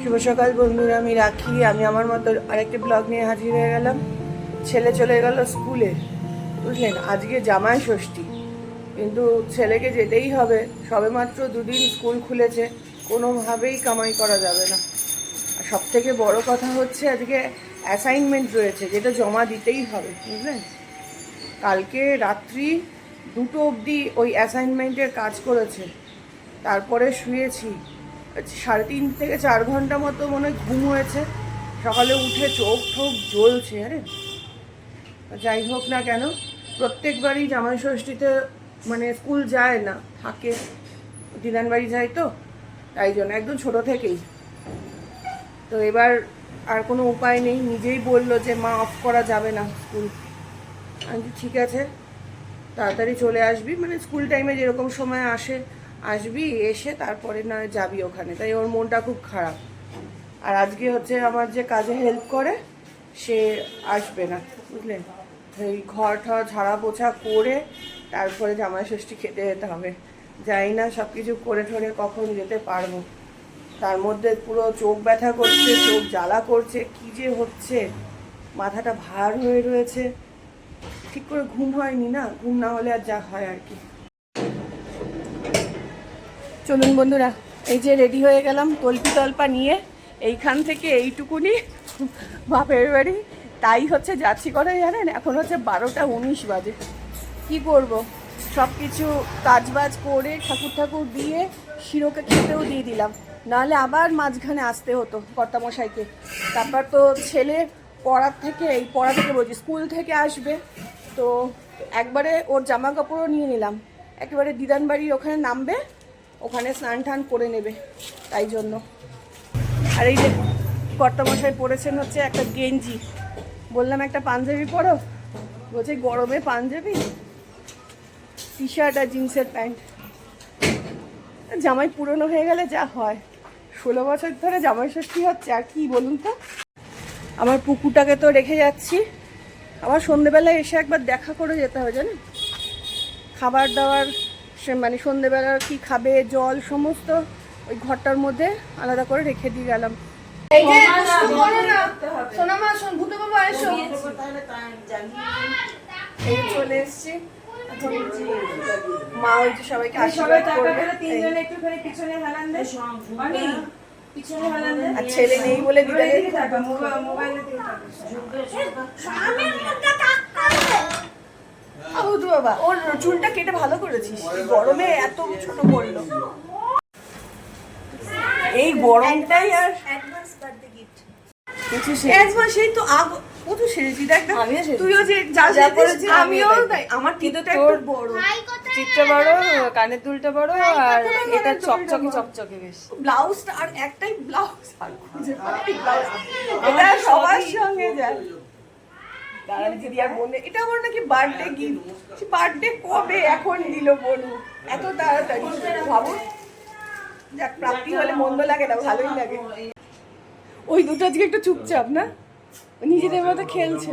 শুভ সকাল বন্ধুরা, আমি রাখি। আমি আমার মতো আরেকটি ব্লগ নিয়ে হাজির হয়ে গেলাম। ছেলে চলে গেল স্কুলে, বুঝলেন? আজকে জামাই ষষ্ঠী, কিন্তু ছেলেকে যেতেই হবে। সবেমাত্র দুদিন স্কুল খুলেছে, কোনোভাবেই কামাই করা যাবে না। আর সব থেকে বড় কথা হচ্ছে, আজকে অ্যাসাইনমেন্ট রয়েছে, যেটা জমা দিতেই হবে, বুঝলেন? কালকে রাত্রি দুটো অবধি ওই অ্যাসাইনমেন্টের কাজ করেছে। তারপরে শুয়েছি। সাড়ে তিন থেকে চার ঘণ্টা মতো মনে হয় ঘুম হয়েছে। সকালে উঠে চোখ ঠোক জ্বলছে, আরে। যাই হোক না কেন, প্রত্যেকবারই জামাই ষষ্ঠীতে মানে স্কুল যায় না, থাকে। দিদান বাড়ি যায় তো, তাই জন্য একদম ছোট থেকেই। তো এবার আর কোনো উপায় নেই, নিজেই বলল যে, মা অফ করা যাবে না স্কুল। আমি ঠিক আছে, তাড়াতাড়ি চলে আসবি। মানে স্কুল টাইমে যেরকম সময় আসে আসবি, এসে তারপরে না যাবি ওখানে। তাই ওর মনটা খুব খারাপ। আর আজকে হচ্ছে আমার যে কাজে হেল্প করে, সে আসবে না বুঝলেন এই ঘর ঠর ঝাড়া পোছা করে তারপরে জামাই ষষ্ঠী খেতে যেতে হবে। জানি না সব কিছু করে ঠরে কখন যেতে পারব। তার মধ্যে পুরো চোখ ব্যথা করছে, চোখ জ্বালা করছে, কি যে হচ্ছে? মাথাটা ভার হয়ে রয়েছে। ঠিক করে ঘুম হয়নি না? ঘুম না হলে আর যা হয় আর কি। চলুন বন্ধুরা, এই যে রেডি হয়ে গেলাম তল্পি তল্পা নিয়ে, এইখান থেকে এইটুকুনি বাপের বাড়ি। তাই হচ্ছে যাচ্ছি করে জানেন? এখন হচ্ছে বারোটা উনিশ বাজে। কি করব? সব কিছু কাজবাজ করে ঠাকুর ঠাকুর দিয়ে শিরোকে খেতেও দিয়ে দিলাম। নাহলে আবার মাঝখানে আসতে হতো কর্তামশাইকে। তারপর তো ছেলে পড়ার থেকে, এই পড়া থেকে বলছি, স্কুল থেকে আসবে। তো একবারে ওর জামা কাপড়ও নিয়ে নিলাম। একেবারে দিদান বাড়ির ওখানে নামবে ওখানে স্নান টান করে নেবে, তাই জন্য। আর এই যে কর্তামশাই পরেছেন হচ্ছে একটা গেঞ্জি। বললাম, একটা পাঞ্জাবি পরো? বলছে, গরমে পাঞ্জাবি টি শার্ট আর জিন্সের প্যান্ট। জামাই পুরনো হয়ে গেলে যা হয়। ষোলো বছর ধরে জামাই ষষ্ঠী হচ্ছে, আর কি বলুন তো? আমার পুকুরটাকে তো রেখে যাচ্ছি। আবার সন্ধেবেলায় এসে একবার দেখা করে যেতে হবে, জানেন? খাবার দাবার মানে সন্ধেবেলা কি খাবে জল সমস্ত ওই ঘরটার মধ্যে আলাদা করে রেখে দিয়ে গেলাম। চলে এসছি। মা ওই যে সবাইকে সবাই আশীর্বাদ করবে। তিনজনে একটুখানি পিছনে হেলান দে অনি, পিছনে হেলান দে আর ছেলে নেই বলে দিদাকে মোবাইল- মোবাইলে তাকা। আবু বাবা ওর চুলটা কেটে ভালো করেছিস। গরমে এত ছোট করল। এই গরমটাই আর সেই তো আগ ও তো সেরেছি দেখ দেখ। আমিও সেরেছি। তুইও যে যা যা সেরেছিস, আমিও তাই। আমার তোর তোর বড়। বড় কানের দুলটা বড় আর এটা চকচকে চকচকে বেশ। ব্লাউজটা আর একটাই ব্লাউজ আর খুঁজে পাই ব্লাউজ এটা সবার সঙ্গে যায়। দাঁড়ান দিদি আর বোনে এটা আমার নাকি বার্থডে গিফট বার্থডে কবে এখন দিল এত তাড়াতাড়ি। ভাবো। যাক প্রাপ্তি হলে মন্দ লাগে না ভালোই লাগে। ওই দুটো আজকে একটু চুপচাপ না? নিজেদের মতো খেলছে।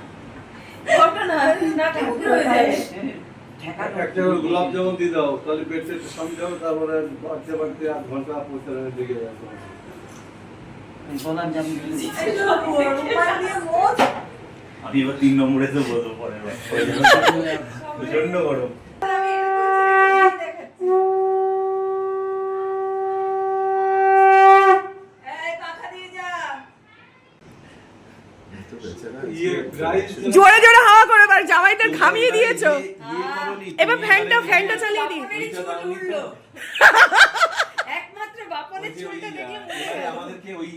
ঘটনা, না হয়ে যায়। একটা গোলাপ জামুন দিয়ে দাও তাহলে পেটে সমঝাও তারপরে বাড়তে বাড়তে আধ ঘণ্টা পৌঁছে দিকে যাব। গোলাপ জামুন আমি এবার তিন নম্বরে তো বলব পরে প্রচণ্ড গরম। জোরে জোরে হাওয়া করে এবার জামাইটা ঘামিয়ে দিয়েছ এবার ফ্যানটা ফ্যানটা চালিয়ে দিই একমাত্র বাপনের চুলটা দেখলে আমাদেরকে ওই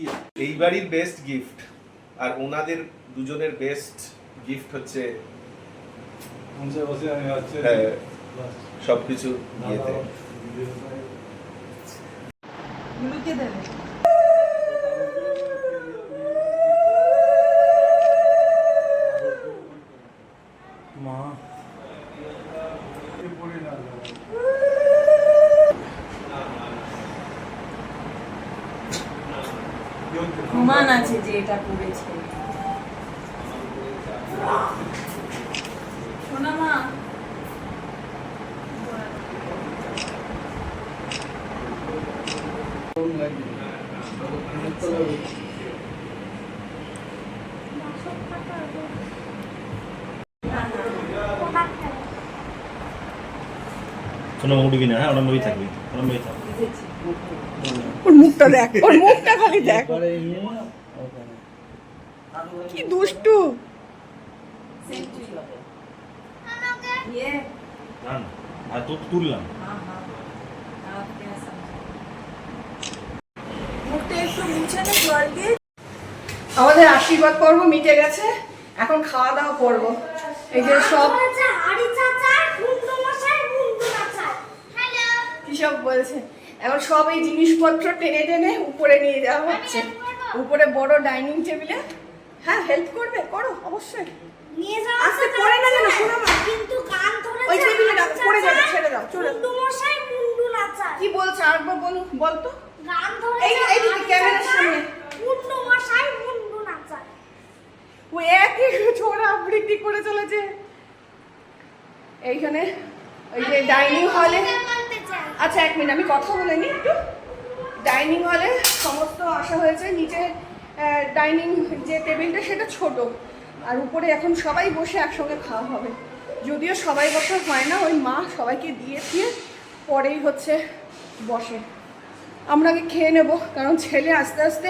এই বাড়ির বেস্ট গিফট আর ওনাদের দুজনের বেস্ট গিফট হচ্ছে আমি হচ্ছে হ্যাঁ, সবকিছু ইয়েতে প্রমাণ আছে যে এটা করেছে। শোনা মা। কোনো উঠবি না হ্যাঁ ওরম ভাবেই থাকবি ওরম ভাবেই থাকবি। ওর মুখটা দেখ ওর মুখটা খালি দেখ। কি দুষ্টু। তুললাম। আমাদের আশীর্বাদ পর্ব মিটে গেছে। এখন খাওয়া দাওয়া পর্ব। এই যে সব কি সব বলছে? এখন সব এই জিনিসপত্র টেনে টেনে উপরে নিয়ে যাওয়া হচ্ছে। উপরে বড় ডাইনিং টেবিলে। হ্যাঁ হেল্প করবে করো অবশ্যই। নিয়ে আস্তে পড়ে না যেন, শোনো না। কিন্তু ওই টেবিলে রাখো, পড়ে যাবে। ছেড়ে দাও, চলে মুন্ডু মশাই মুন্ডু নাচায় কি বলছো আরেকবার বলো বলতো। গান ধরেছে এই- এইদিকে, ক্যামেরার। সামনে। মুন্ডু মশাই মুন্ডু নাচায় ও একই ছোড়া আবৃত্তি করে চলেছে। এইখানে ওই যে ডাইনিং হলে আচ্ছা এক মিনিট, আমি কথা বলে নিই একটু। ডাইনিং হলে সমস্ত আসা হয়েছে, নিচে ডাইনিং যে টেবিলটা সেটা ছোট। আর উপরে এখন সবাই বসে একসঙ্গে খাওয়া হবে। যদিও সবাই বসা হয় না, ওই মা সবাইকে দিয়ে দিয়ে পরেই হচ্ছে বসে। আমরা আগে খেয়ে নেব, কারণ ছেলে আস্তে আস্তে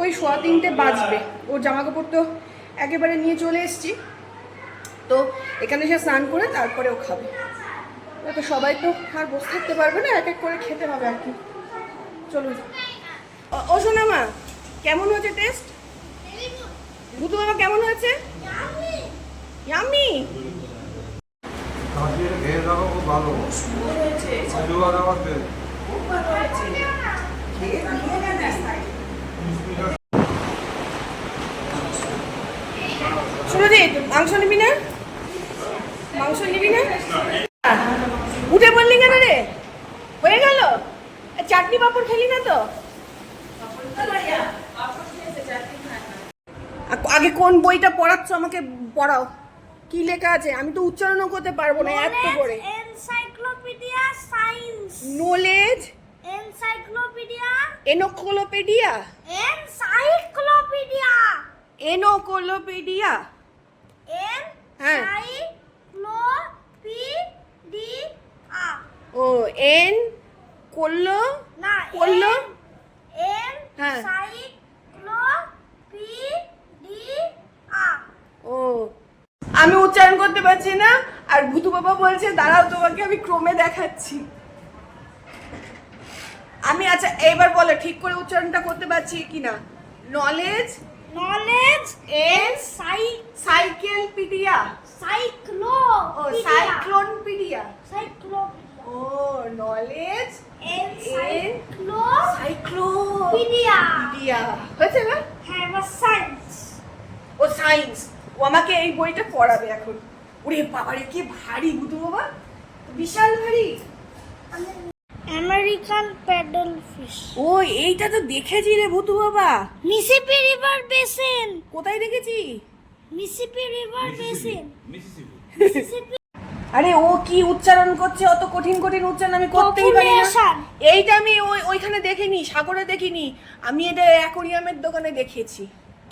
ওই সোয়া তিনটে বাজবে। ওর জামা কাপড় তো একেবারে নিয়ে চলে এসেছি। তো এখানে সে স্নান করে তারপরে ও খাবে। তো সবাই তো আর বসে থাকতে পারবে না এক এক করে খেতে হবে আর কি। চলুন ও- শোনা মা কেমন হয়েছে টেস্ট ভুতু বাবা কেমন হয়েছে? ইয়ামি খুব ভালো। সুরজিৎ মাংস নিবি না? মাংস নিবি না উঠে পড়লি কেন রে হয়ে গেল চাটনি পাপড় খেলি না তো? আগে কোন বইটা পড়াচ্ছ আমাকে পড়াও। কি লেখা আছে? আমি তো উচ্চারণও করতে পারব না এত করে। Encyclopedia science knowledge encyclopedia encyclopedia encyclopedia encyclopedia হ্যাঁ। এনসাইক্লোপিডিয়া ও এন করল? না করল? এন হ্যাঁ। সাইক্লোপিডিয়া। ও। আমি উচ্চারণ করতে পারছি না আর ভুতু বাবা বলছে দাঁড়াও তোমাকে আমি ক্রমে দেখাচ্ছি। আমি আচ্ছা এবার বলো ঠিক করে উচ্চারণটা করতে পারছি কিনা? নলেজ নলেজ এন সাই সাইকেল পিডিয়া সাইক্লো ও সাইক্লোন পিডিয়া সাইক্লোপিডিয়া ও নলেজ এন সাইক্লো সাইক্লোন পিডিয়া পিডিয়া হয়েছে না? হ্যাঁ বা সায়েন্স ও সায়েন্স ও আমাকে এই বইটা পড়াবে এখন। ওরে বাবারে কি ভারী ভুতু বাবা। বিশাল ভারী। আমেরিকান প্যাডল ফিশ ও এইটা তো দেখেছি রে ভুতু বাবা। মিসিপি রিভার বেসিন কোথায় দেখেছি? মিসিপি রিভার বেসিন মিসিসিপি আরে ও কি উচ্চারণ করছে? অত কঠিন কঠিন উচ্চারণ আমি করতেই পারি না। এইটা আমি ওই ওইখানে দেখিনি সাগরে দেখিনি। আমি এটা অ্যাকোরিয়ামের দোকানে দেখেছি।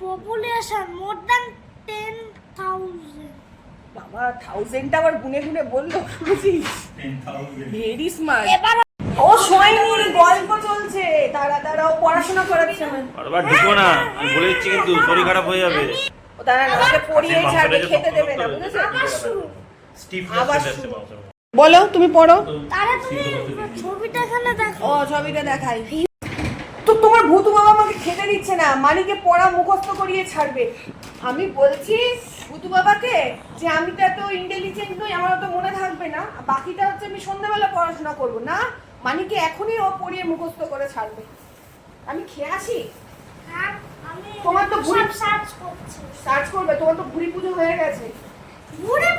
Population more than 10,000. বাবা থাউজেন্ডটা আবার গুনে গুনে বলল শুনেছিস? ভেরি স্মার্ট এবার ও শোয়নি গল্প চলছে। তারা তারা ও পড়াশোনা করাচ্ছে। না বারবার ঢুকো না আমি বলে দিচ্ছি কিন্তু শরীর খারাপ হয়ে যাবে। ও তারা আমাকে পড়িয়ে ছাড়বে খেতে দেবে না। বুঝেছ? বলো তুমি পড়ো। তাহলে তুমি ছবিটা এখানে দেখো। ও ছবিটা দেখাই। তো তোমার ভূতু বাবা আমাকে খেতে দিচ্ছে না মানিকে পড়া মুখস্থ করিয়ে ছাড়বে। আমি বলছি ভূতু বাবাকে যে আমি তো এত ইন্টেলিজেন্ট নই আমার তো মনে থাকবে না। বাকিটা হচ্ছে আমি সন্ধ্যাবেলা পড়াশোনা করব। না মানিকে এখনই ও পড়িয়ে মুখস্থ করে ছাড়বে। আমি খেয়ে আসি? হ্যাঁ, আমি তোমার তো ভুল- সার্চ করছি। সার্চ করবে তোমার তো ভুড়ি পুজো হয়ে গেছে।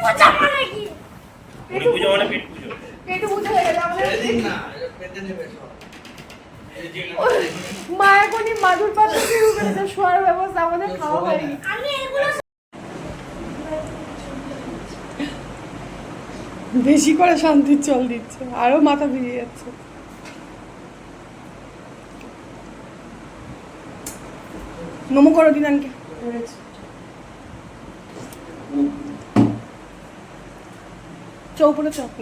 পচা মানে কি? পুরো পুজো মানে পেট পুজো। পেটু পুজো হয়ে গেছে আমাদের ওই, মা এখনই মাদুর পাত্র শুরু করেছে শোয়ার ব্যবস্থা আমাদের খাওয়া হয়নি। আমি এগুলো বেশি করে শান্তির জল দিচ্ছে আরও মাথা ভিজে যাচ্ছে। নমো করো দিন চৌপড়ে চৌ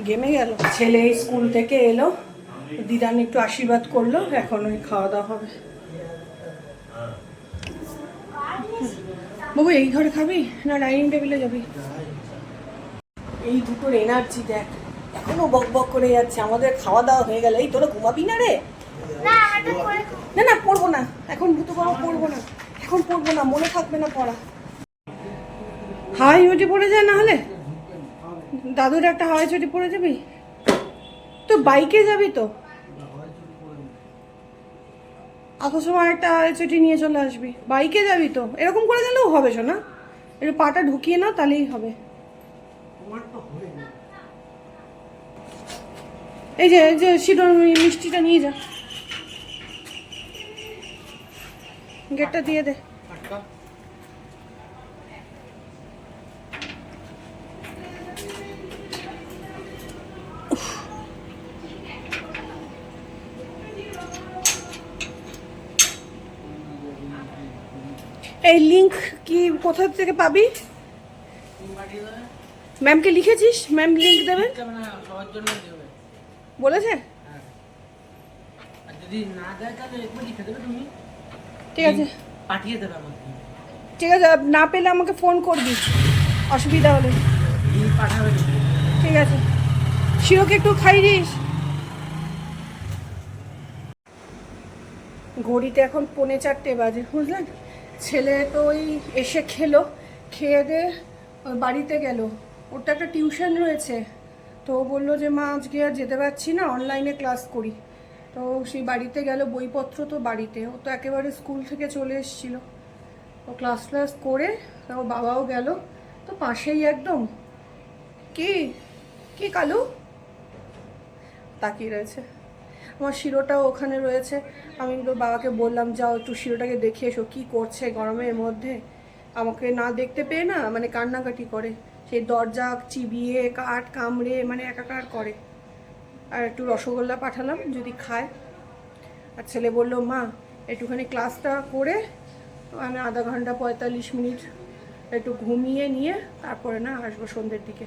গেমে গেল। ছেলে স্কুল থেকে এলো দিদান একটু আশীর্বাদ করল এখন ওই খাওয়া দাওয়া হবে। বাবু এই ঘরে খাবি না ডাইনিং টেবিলে যাবি? এই দুটোর এনার্জি দেখ এখনও বক বক করে যাচ্ছে আমাদের খাওয়া দাওয়া হয়ে গেল। এই তোরা ঘুমাবি না রে? না না না পড়ব না। এখন ভূত বাবা পড়ব না। এখন পড়ব না মনে থাকবে না পড়া। হাই উঠে পড়ে যায় না হলে? দাদুর একটা হাওয়াই চটি পড়ে যাবি? তো বাইকে যাবি তো? আসার সময় একটা হাওয়াই চটি নিয়ে চলে আসবি। বাইকে যাবি তো? এরকম করে গেলেও হবে শোনা একটু পাটা ঢুকিয়ে নাও, তাহলেই হবে। এই যে এই যে শিরোর মিষ্টিটা নিয়ে যা। গেটটা দিয়ে দে। এই লিংক কি কোথা থেকে পাবি? ম্যামকে লিখেছিস? ম্যাম লিংক দেবে? সবার বলেছে? তুমি। ঠিক আছে। পাঠিয়ে দেবে আমাকে। ঠিক আছে না পেলে আমাকে ফোন করবি। অসুবিধা হলে। ঠিক আছে। শিরোকে একটু খাইয়ে ঘড়িতে এখন পৌনে চারটে বাজে বুঝলেন? ছেলে তো ওই এসে খেলো, খেয়ে দিয়ে বাড়িতে গেল। ওর তো একটা টিউশন রয়েছে। তো ও বলল যে, মা, আজকে আর যেতে পারছি না, অনলাইনে ক্লাস করি। তো সেই বাড়িতে গেল, বইপত্র তো বাড়িতে। ও তো একেবারে স্কুল থেকে চলে এসেছিল। ও ক্লাস ক্লাস করে ওর বাবাও গেল। তো পাশেই একদম, কি কি কালু? তাকিয়ে রয়েছে। আমার শিরোটাও ওখানে রয়েছে। আমি বাবাকে বললাম, যাও একটু শিরোটাকে দেখে এসো, কী করছে গরমের মধ্যে? আমাকে না দেখতে পেয়ে না মানে কান্নাকাটি করে। সেই দরজা চিবিয়ে, কাঠ কামড়ে মানে একাকার করে। আর একটু রসগোল্লা পাঠালাম, যদি খায়। আর ছেলে বলল, মা, একটুখানি ক্লাসটা করে মানে আধা ঘণ্টা পঁয়তাল্লিশ মিনিট একটু ঘুমিয়ে নিয়ে, তারপরে না আসব সন্ধ্যের দিকে।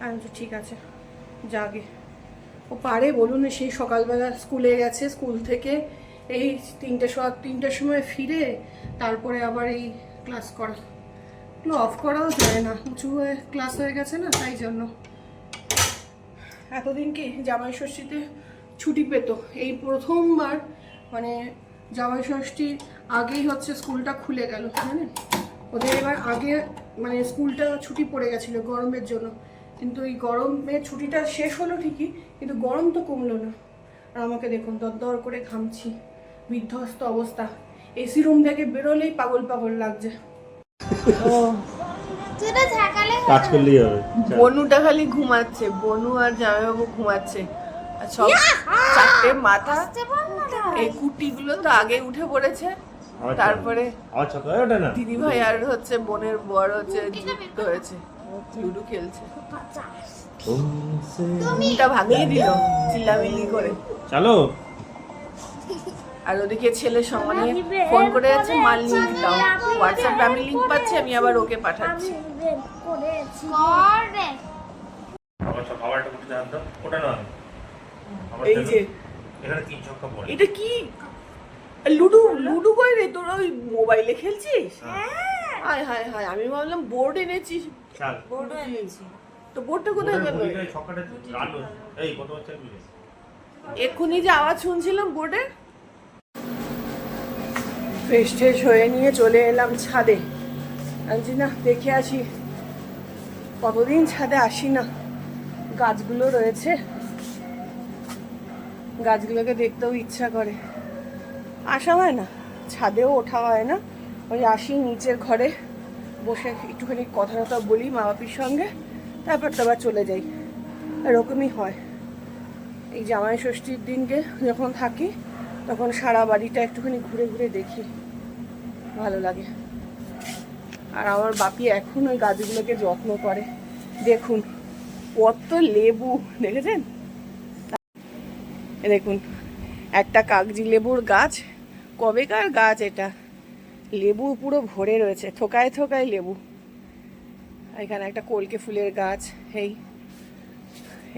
আমি ঠিক আছে জাগে ও পারে, বলুন সেই সকালবেলা স্কুলে গেছে, স্কুল থেকে এই তিনটে তিনটের সময় ফিরে, তারপরে আবার এই ক্লাস করা। এগুলো অফ করাও যায় না, উঁচু হয়ে ক্লাস হয়ে গেছে না, তাই জন্য। এতদিন কি জামাই ষষ্ঠীতে ছুটি পেতো? এই প্রথমবার মানে জামাই ষষ্ঠীর আগেই হচ্ছে স্কুলটা খুলে গেল, জানেন? ওদের এবার আগে মানে স্কুলটা ছুটি পড়ে গেছিল গরমের জন্য। কিন্তু এই গরমের ছুটিটা শেষ হলো ঠিকই কিন্তু গরম তো কমলো না। আর আমাকে দেখুন দরদর করে ঘামছি। বিধ্বস্ত অবস্থা। এসি রুম থেকে বেরোলেই পাগল পাগল লাগছে। ও। কাজ করলেই হবে। বনুটা খালি ঘুমাচ্ছে। বনু আর জামাইবাবু ঘুমাচ্ছে। আর সব চারটে মাথা। এই কুটিগুলো তো আগে উঠে পড়েছে। তারপরে হয়ে ওঠে না। দিদি ভাই আর হচ্ছে বোনের বর হচ্ছে যুক্ত হয়েছে। লুডু খেলছে। বাচ্চা ভাঙিয়ে দিল। চিল্লামিল্লি করে। চালো। আর ওদিকে ছেলে সমানে ফোন করে যাচ্ছে মার লিঙ্ক দাও। হোয়াটসঅ্যাপে আমি লিঙ্ক পাচ্ছি আমি আবার ওকে পাঠাচ্ছি। আবার এই যে। এটা কি? লুডু লুডু করে রে তোরা ওই মোবাইলে খেলছিস? হায় হায় হায় আমি ভাবলাম বোর্ড এনেছিস। এনেছি। তো বোর্ডটা কোথায় গেল? ওই ছক্কাটা রানো এই কত বাচ্চা এক্ষুনি যে আওয়াজ শুনছিলাম বোর্ডে? ফ্রেশ ট্রেশ হয়ে নিয়ে চলে এলাম ছাদে। বলছি না দেখে আসি। কতদিন ছাদে আসি না গাছগুলো রয়েছে। গাছগুলোকে দেখতেও ইচ্ছা করে। আসা হয় না। ছাদেও ওঠা হয় না। ওই আসি নিচের ঘরে। বসে একটুখানি কথা টথা বলি মা বাপির সঙ্গে, তারপর তো আবার চলে যাই। এরকমই হয়। এই জামাই ষষ্ঠীর দিনকে যখন থাকি, তখন সারা বাড়িটা একটুখানি ঘুরে ঘুরে দেখি। ভালো লাগে। আর আমার বাপি এখন ওই গাছগুলোকে যত্ন করে। দেখুন, কত লেবু, দেখেছেন? দেখুন, একটা কাগজি লেবুর গাছ, কবেকার গাছ এটা? লেবু পুরো ভরে রয়েছে, থোকায় থোকায় লেবু। এখানে একটা কলকে ফুলের গাছ, এই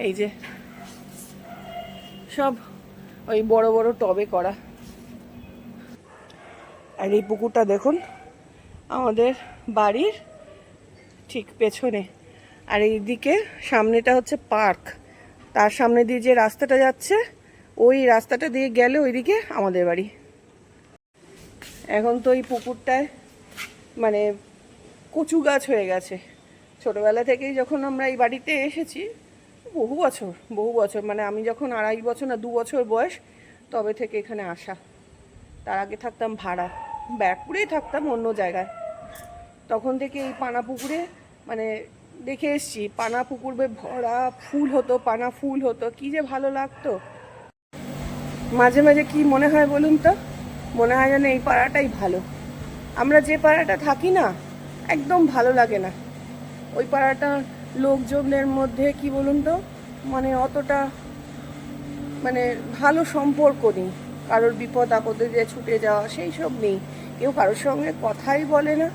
এই যে, সব ওই বড় বড় টবে করা। আর এই পুকুরটা দেখুন, আমাদের বাড়ির ঠিক পেছনে। আর এইদিকে সামনেটা হচ্ছে পার্ক, তার সামনে দিয়ে যে রাস্তাটা যাচ্ছে, ওই রাস্তাটা দিয়ে গেলে ওইদিকে আমাদের বাড়ি। এখন তো এই পুকুরটায় মানে কচু গাছ হয়ে গেছে। ছোটবেলা থেকেই যখন আমরা এই বাড়িতে এসেছি, বহু বছর বহু বছর মানে আমি যখন আড়াই বছর না দু বছর বয়স, তবে থেকে এখানে আসা। তার আগে থাকতাম ভাড়া ব্যারাকপুরেই থাকতাম অন্য জায়গায়। তখন থেকে এই পানা পুকুরে মানে দেখে এসছি, পানা পুকুর ভরা ফুল হতো, পানা ফুল হতো, কি যে ভালো লাগতো। মাঝে মাঝে কি মনে হয় বলুন তো? মনে হয় যেন এই পাড়াটাই ভালো। আমরা যে পাড়াটা থাকি না, একদম ভালো লাগে না। ওই পাড়াটা লোকজনের মধ্যে কি বলুন তো মানে অতটা মানে ভালো সম্পর্ক নেই। কারোর বিপদ আপদে যে ছুটে যাওয়া, সেই সব নেই। কেউ কারোর সঙ্গে কথাই বলে না।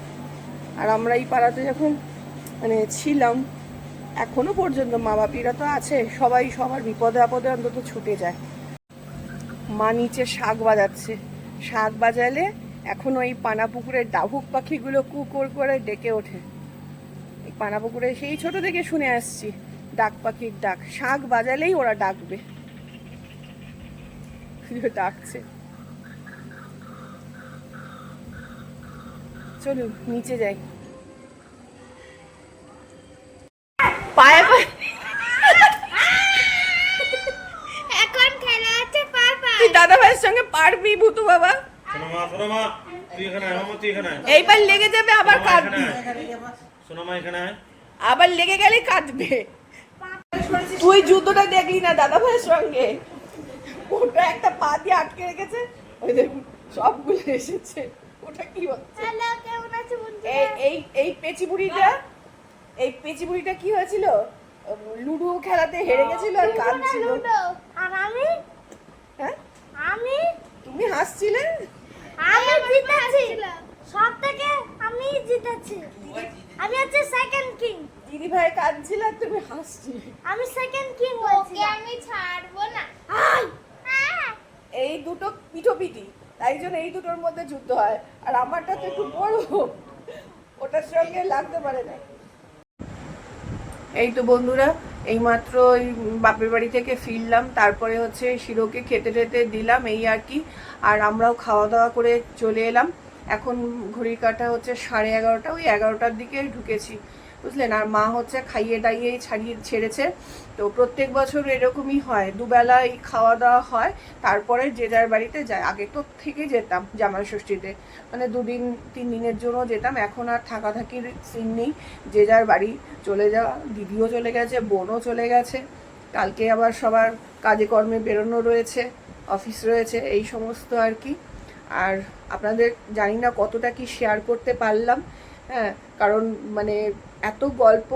আর আমরা এই পাড়াতে যখন মানে ছিলাম, এখনও পর্যন্ত মা বাপিরা তো আছে, সবাই সবার বিপদে আপদে অন্তত ছুটে যায়। মা নিচে শাক বাজাচ্ছে। শাক বাজালে এখন ওই পানা পুকুরের ডাহুক পাখিগুলো কুকুর করে ডেকে ওঠে। এই পানা পুকুরে সেই ছোট থেকে শুনে আসছি, ডাক পাখির ডাক। শাক বাজালেই ওরা ডাকবে। ডাকছে। চলুন, নিচে যাই পায়ে পায়ে এখন খেলা হচ্ছে পাপা তুই দাদা ভাইয়ের সঙ্গে পারবি ভুতু বাবা। এইবার লেগে যাবে আবার কাঁদবি। আবার লেগে গেলে কাঁদবে। তুই জুতোটা দেখলি না দাদা ভাইয়ের সঙ্গে? ওটা একটা পা দিয়ে আটকে রেখেছে ওই দেখুন সবগুলো এসেছে। ওটা কি হচ্ছে? এই এই পেচি বুড়িটা এই পেচি বুড়িটা কি হয়েছিল? লুডো খেলাতে হেরে গেছিল আর কাঁদছিল। আর আমি? হ্যাঁ? আমি? তুমি হাসছিলে? আমি জিতেছি। সব থেকে আমি জিতেছি। আমি হচ্ছে সেকেন্ড কিং দিদি ভাই কাঁদছিল আর তুমি হাসছিলে। আমি সেকেন্ড কিং ওকে আমি ছাড়বো না। হ্যাঁ। এই দুটো পিঠোপিঠি তাই জন্য এই দুটোর মধ্যে যুদ্ধ হয়। আর আমারটা তো একটু বড়। ওটার সঙ্গে লাগতে পারে না। এই তো বন্ধুরা এইমাত্র ওই বাপের বাড়ি থেকে ফিরলাম, তারপরে হচ্ছে শিরোকে খেতে টেতে দিলাম এই আর কি, আর আমরাও খাওয়া দাওয়া করে চলে এলাম। এখন ঘড়ির কাটা হচ্ছে সাড়ে এগারোটা, ওই এগারোটার দিকে ঢুকেছি। বুঝলেন? আর মা হচ্ছে খাইয়ে দাইয়েই ছাড়িয়ে ছেড়েছে। তো প্রত্যেক বছর এরকমই হয়। দুবেলাই খাওয়া দাওয়া হয়, তারপরে যে যার বাড়িতে যায়। আগে তো থেকে যেতাম জামাই ষষ্ঠীতে মানে দুদিন, তিন দিনের জন্য যেতাম। এখন আর থাকা থাকির সিন নেই। যে যার বাড়ি চলে যাওয়া, দিদিও চলে গেছে, বোনও চলে গেছে। কালকে আবার সবার কাজে কর্মে বেরোনো রয়েছে, অফিস রয়েছে, এই সমস্ত আর কি। আর আপনাদের জানি না কতটা কি শেয়ার করতে পারলাম। হ্যাঁ কারণ মানে এত গল্প,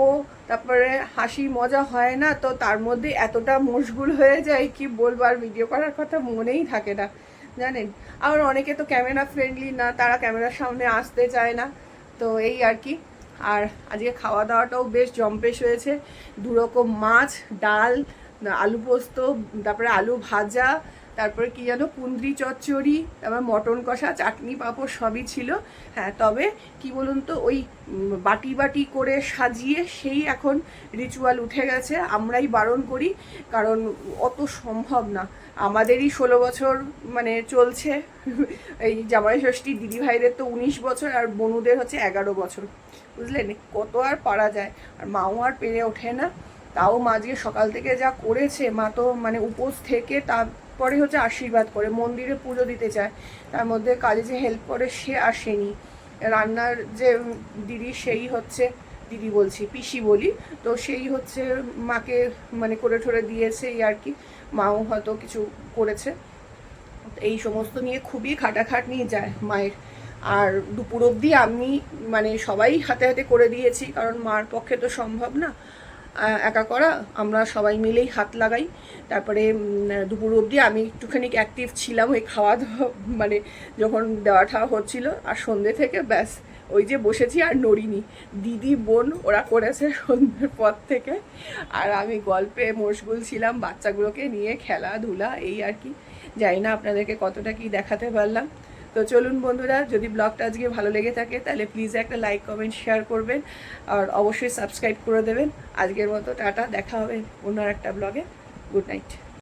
তারপরে হাসি মজা হয় না, তো তার মধ্যে এতটা মশগুল হয়ে যায় কি বলব, আর ভিডিও করার কথা মনেই থাকে না, জানেন? আবার অনেকে তো ক্যামেরা ফ্রেন্ডলি না, তারা ক্যামেরার সামনে আসতে চায় না, তো এই আর কি। আর আজকে খাওয়া দাওয়াটাও বেশ জম্পেশ হয়েছে দু রকম মাছ, ডাল, আলু পোস্ত, তারপরে আলু ভাজা তারপরে কি যেন কুন্দ্রি চচ্চড়ি, তারপর মটন কষা, চাটনি পাঁপড় সবই ছিল। হ্যাঁ তবে কি বলুন তো, ওই বাটি বাটি করে সাজিয়ে সেই এখন রিচুয়াল উঠে গেছে। আমরাই বারণ করি, কারণ অত সম্ভব না। আমাদেরই ষোলো বছর মানে চলছে। এই জামাই ষষ্ঠী দিদিভাইদের তো উনিশ বছর, আর বনুদের হচ্ছে এগারো বছর। বুঝলেন? কত আর পারা যায়। আর মাও আর পেরে ওঠে না। তাও মা সকাল থেকে যা করেছে, মা তো মানে উপোস থেকে তারপরে হচ্ছে আশীর্বাদ করে, মন্দিরে পুজো দিতে চায়। তার মধ্যে কাজে যে হেল্প করে সে আসেনি। রান্নার যে দিদি সেই হচ্ছে, দিদি বলছি, পিসি বলি। তো সেই হচ্ছে মাকে মানে করে ঠরে দিয়েছে এই আর কি। মাও হয়তো কিছু করেছে। এই সমস্ত নিয়ে খুবই খাটাখাটনি যায় মায়ের। আর দুপুর অবধি আমি মানে সবাই হাতে হাতে করে দিয়েছি, কারণ মার পক্ষে তো সম্ভব না। একা করা। আমরা সবাই মিলেই হাত লাগাই। তারপরে দুপুর অবধি আমি একটুখানি অ্যাক্টিভ ছিলাম ওই খাওয়া দাওয়া মানে যখন দেওয়া ঠাওয়া হচ্ছিল। আর সন্ধ্যে থেকে ব্যাস, ওই যে বসেছি আর নড়িনি। দিদি, বোন, ওরা করেছে সন্ধ্যের পর থেকে। আর আমি গল্পে মশগুল ছিলাম, বাচ্চাগুলোকে নিয়ে খেলাধুলা, এই আর কি। জানি না আপনাদেরকে কতটা কি দেখাতে পারলাম। তো চলুন বন্ধুরা, যদি ব্লগটা আজকে ভালো লেগে থাকে, তাহলে প্লিজ একটা লাইক কমেন্ট শেয়ার করবেন আর অবশ্যই সাবস্ক্রাইব করে দেবেন। আজকের মতো টাটা, দেখা হবে অন্য একটা ব্লগে। Good night